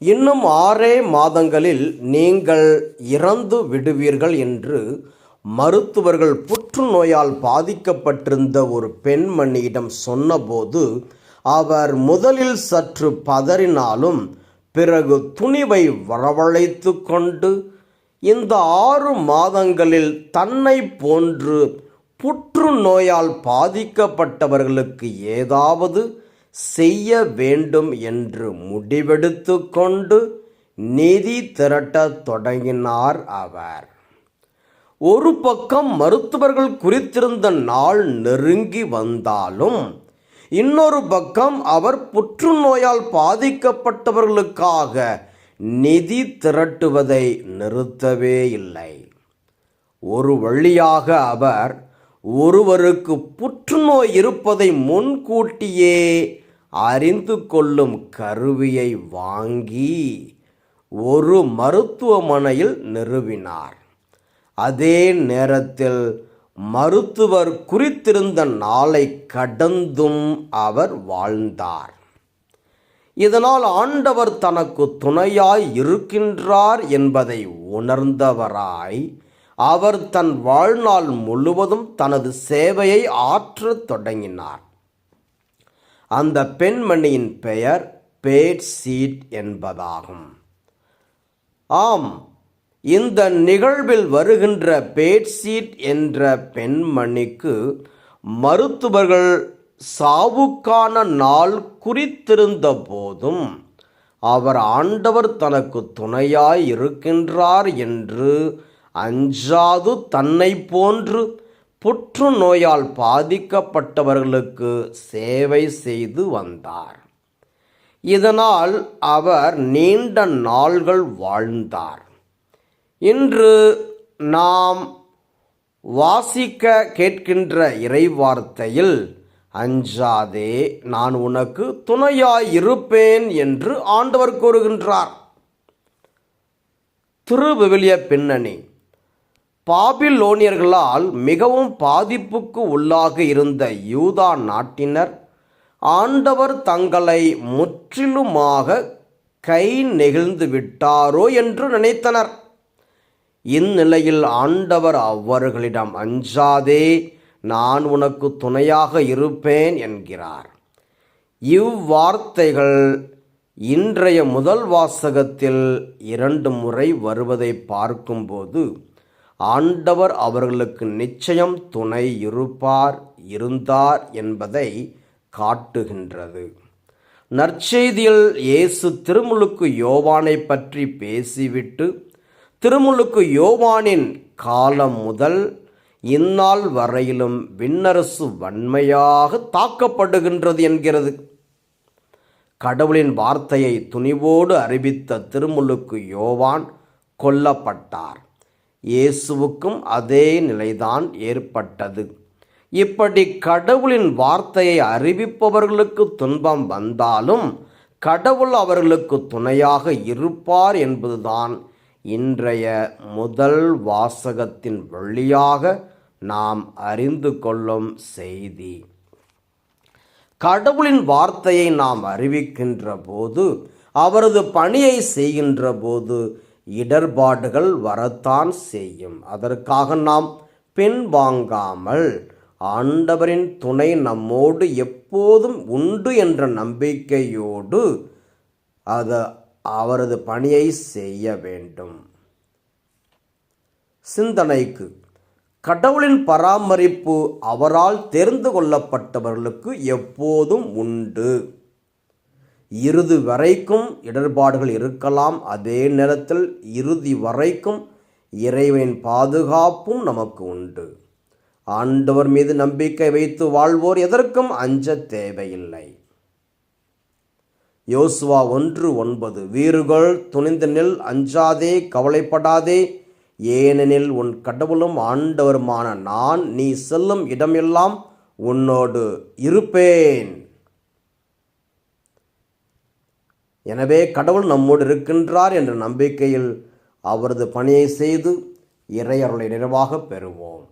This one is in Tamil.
இன்னும் ஆறே மாதங்களில் நீங்கள் இறந்து விடுவீர்கள் என்று மருத்துவர்கள் புற்றுநோயால் பாதிக்கப்பட்டிருந்த ஒரு பெண்மணியிடம் சொன்னபோது அவர் முதலில் சற்று பதறினாலும் பிறகு துணிவை வரவழைத்து கொண்டு இந்த ஆறு மாதங்களில் தன்னை போன்று புற்றுநோயால் பாதிக்கப்பட்டவர்களுக்கு ஏதாவது செய்ய வேண்டும் என்று முடிவெடுத்து கொண்டு நிதி திரட்டத் தொடங்கினார் அவர். ஒரு பக்கம் மருத்துவர்கள் குறித்திருந்த நாள் நெருங்கி வந்தாலும் இன்னொரு பக்கம் அவர் புற்றுநோயால் பாதிக்கப்பட்டவர்களுக்காக நிதி திரட்டுவதை நிறுத்தவே இல்லை. ஒரு வழியாக அவர் ஒருவருக்கு புற்றுநோய் இருப்பதை முன்கூட்டியே அறிந்து கொள்ளும் கருவியை வாங்கி ஒரு மருத்துவமனையில் நிறுவினார். அதே நேரத்தில் மருத்துவர் குறித்திருந்த நாளை கடந்தும் அவர் வாழ்ந்தார். இதனால் ஆண்டவர் தனக்கு துணையாய் இருக்கின்றார் என்பதை உணர்ந்தவராய் அவர் தன் வாழ்நாள் முழுவதும் தனது சேவையை ஆற்றத் தொடங்கினார். அந்த பெண்மணியின் பெயர் பேட் சீட் என்பதாகும். ஆம் இந்த நிகழ்வில் வருகின்ற பேட்சீட் என்ற பெண்மணிக்கு மருத்துவர்கள் சாவுக்கான நாள் குறித்திருந்த போதும் அவர் ஆண்டவர் தனக்கு துணையாய் இருக்கின்றார் என்று அஞ்சாது தன்னை போன்று புற்றுநோயால் பாதிக்கப்பட்டவர்களுக்கு சேவை செய்து வந்தார். இதனால் அவர் நீண்ட நாள்கள் வாழ்ந்தார். இன்று நாம் வாசிக்க கேட்கின்ற இறைவார்த்தையில் அஞ்சாதே நான் உனக்கு துணையாய் இருப்பேன் என்று ஆண்டவர் கூறுகின்றார். திருவிவிலிய பின்னணி. பாபிலோனியர்களால் மிகவும் பாதிப்புக்கு உள்ளாக இருந்த யூதா நாட்டினர் ஆண்டவர் தங்களை முற்றிலுமாக கை நெகிழ்ந்து விட்டாரோ என்று நினைத்தனர். இந்நிலையில் ஆண்டவர் அவர்களிடம் அஞ்சாதே நான் உனக்கு துணையாக இருப்பேன் என்கிறார். இவ்வார்த்தைகள் இன்றைய முதல் வாசகத்தில் இரண்டு முறை வருவதை பார்க்கும்போது ஆண்டவர் அவர்களுக்கு நிச்சயம் துணை இருப்பார் இருந்தார் என்பதை காட்டுகின்றது. நற்செய்தியில் இயேசு திருமுழுக்கு யோவானை பற்றி பேசிவிட்டு திருமுழுக்கு யோவானின் காலம் முதல் இந்நாள் வரையிலும் விண்ணரசு வன்மையாக தாக்கப்படுகின்றது என்கிறது. கடவுளின் வார்த்தையை துணிவோடு அறிவித்த திருமுழுக்கு யோவான் கொல்லப்பட்டார். இயேசுவுக்கும் அதே நிலைதான் ஏற்பட்டது. இப்படி கடவுளின் வார்த்தையை அறிவிப்பவர்களுக்கு துன்பம் வந்தாலும் கடவுள் அவர்களுக்கு துணையாக இருப்பார் என்பதுதான் இன்றைய முதல் வாசகத்தின் வழியாக நாம் அறிந்து கொள்ளும் செய்தி. கடவுளின் வார்த்தையை நாம் அறிவிக்கின்ற போது அவரது பணியை செய்கின்ற போது இடர்பாடுகள் வரத்தான் செய்யும். அதற்காக நாம் பின்வாங்காமல் ஆண்டவரின் துணை நம்மோடு எப்போதும் உண்டு என்ற நம்பிக்கையோடு அது அவரது பணியை செய்ய வேண்டும். சிந்தனைக்கு. கடவுளின் பராமரிப்பு அவரால் தெரிந்து கொள்ளப்பட்டவர்களுக்கு எப்போதும் உண்டு. இறுதி வரைக்கும் இடர்பாடுகள் இருக்கலாம். அதே நேரத்தில் இறுதி வரைக்கும் இறைவனின் பாதுகாப்பும் நமக்கு உண்டு. ஆண்டவர் மீது நம்பிக்கை வைத்து வாழ்வோர் எதற்கும் அஞ்ச தேவையில்லை. யோசுவா ஒன்று ஒன்பது வீறுகள் துணிந்து நெல் அஞ்சாதே கவலைப்படாதே. ஏனெனில் உன் கடவுளும் ஆண்டவருமான நான் நீ செல்லும் இடமெல்லாம் உன்னோடு இருப்பேன். எனவே கடவுள் நம்மோடு இருக்கின்றார் என்ற நம்பிக்கையில் அவரது பணியை செய்து இறையருளை நிறைவாக பெறுவோம்.